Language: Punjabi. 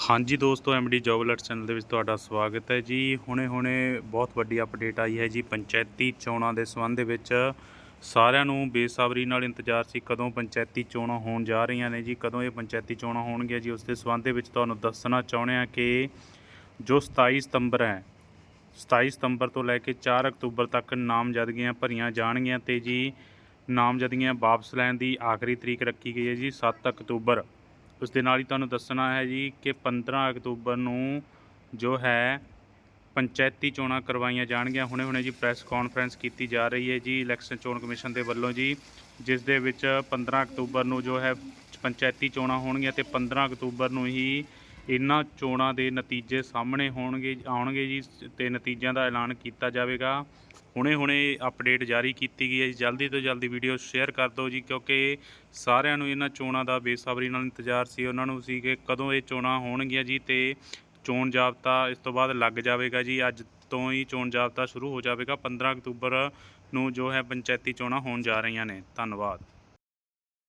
ਹਾਂਜੀ ਦੋਸਤੋ ਐਮਡੀ ਜੋਬ ਅਲਰਟ ਚੈਨਲ ਦੇ ਵਿੱਚ ਤੁਹਾਡਾ ਸਵਾਗਤ ਹੈ ਜੀ। ਹੁਣੇ-ਹੁਣੇ ਬਹੁਤ ਵੱਡੀ ਅਪਡੇਟ ਆਈ ਹੈ ਜੀ ਪੰਚਾਇਤੀ ਚੋਣਾਂ ਦੇ ਸੰਬੰਧ ਦੇ ਵਿੱਚ। ਸਾਰਿਆਂ ਨੂੰ ਬੇਸਬਰੀ ਨਾਲ ਇੰਤਜ਼ਾਰ ਸੀ ਕਦੋਂ ਪੰਚਾਇਤੀ ਚੋਣਾਂ ਹੋਣ ਜਾ ਰਹੀਆਂ ਨੇ ਜੀ, ਕਦੋਂ ਇਹ ਪੰਚਾਇਤੀ ਚੋਣਾਂ ਹੋਣਗੀਆਂ ਜੀ। ਉਸ ਦੇ ਸੰਬੰਧ ਦੇ ਵਿੱਚ ਤੁਹਾਨੂੰ ਦੱਸਣਾ ਚਾਹੁੰਦੇ ਹਾਂ ਕਿ ਜੋ 27 ਸਤੰਬਰ ਹੈ 27 ਸਤੰਬਰ ਤੋਂ ਲੈ ਕੇ 4 ਅਕਤੂਬਰ ਤੱਕ ਨਾਮਜ਼ਦਗੀਆਂ ਭਰੀਆਂ ਜਾਣਗੀਆਂ ਤੇ ਜੀ ਨਾਮਜ਼ਦਗੀਆਂ ਵਾਪਸ ਲੈਣ ਦੀ ਆਖਰੀ ਤਰੀਕ ਰੱਖੀ ਗਈ ਹੈ ਜੀ 7 ਅਕਤੂਬਰ। ਉਸ ਦੇ ਨਾਲ ਹੀ ਤੁਹਾਨੂੰ ਦੱਸਣਾ ਹੈ ਜੀ ਕਿ 15 ਅਕਤੂਬਰ ਨੂੰ ਜੋ ਹੈ ਪੰਚਾਇਤੀ ਚੋਣਾਂ ਕਰਵਾਈਆਂ ਜਾਣਗੀਆਂ। ਹੁਣੇ-ਹੁਣੇ ਜੀ ਪ੍ਰੈਸ ਕਾਨਫਰੰਸ ਕੀਤੀ ਜਾ ਰਹੀ ਹੈ ਜੀ ਇਲੈਕਸ਼ਨ ਚੋਣ ਕਮਿਸ਼ਨ ਦੇ ਵੱਲੋਂ ਜੀ, ਜਿਸ ਦੇ ਵਿੱਚ 15 ਅਕਤੂਬਰ ਨੂੰ ਜੋ ਹੈ ਪੰਚਾਇਤੀ ਚੋਣਾਂ ਹੋਣਗੀਆਂ ਤੇ 15 ਅਕਤੂਬਰ ਨੂੰ ਹੀ ਇਹਨਾਂ ਚੋਣਾਂ ਦੇ ਨਤੀਜੇ ਸਾਹਮਣੇ ਹੋਣਗੇ, ਆਉਣਗੇ ਜੀ ਤੇ ਨਤੀਜਿਆਂ ਦਾ ਐਲਾਨ ਕੀਤਾ ਜਾਵੇਗਾ। ਹੁਣੇ-ਹੁਣੇ ਅਪਡੇਟ ਜਾਰੀ ਕੀਤੀ ਗਈ ਹੈ ਜੀ। ਜਲਦੀ ਤੋਂ ਜਲਦੀ ਵੀਡੀਓ ਸ਼ੇਅਰ ਕਰ ਦਿਓ ਜੀ, ਕਿਉਂਕਿ ਸਾਰਿਆਂ ਨੂੰ ਇਹਨਾਂ ਚੋਣਾਂ ਦਾ ਬੇਸਬਰੀ ਨਾਲ ਇੰਤਜ਼ਾਰ ਸੀ। ਉਹਨਾਂ ਨੂੰ ਸੀ ਕਿ ਕਦੋਂ ਇਹ ਚੋਣਾਂ ਹੋਣਗੀਆਂ ਜੀ ਤੇ ਚੋਣ ਜਾਬਤਾ ਇਸ ਤੋਂ ਬਾਅਦ ਲੱਗ ਜਾਵੇਗਾ ਜੀ। ਅੱਜ ਤੋਂ ਹੀ ਚੋਣ ਜਾਬਤਾ ਸ਼ੁਰੂ ਹੋ ਜਾਵੇਗਾ। 15 ਅਕਤੂਬਰ ਨੂੰ ਜੋ ਹੈ ਪੰਚਾਇਤੀ ਚੋਣਾਂ ਹੋਣ ਜਾ ਰਹੀਆਂ ਨੇ। ਧੰਨਵਾਦ।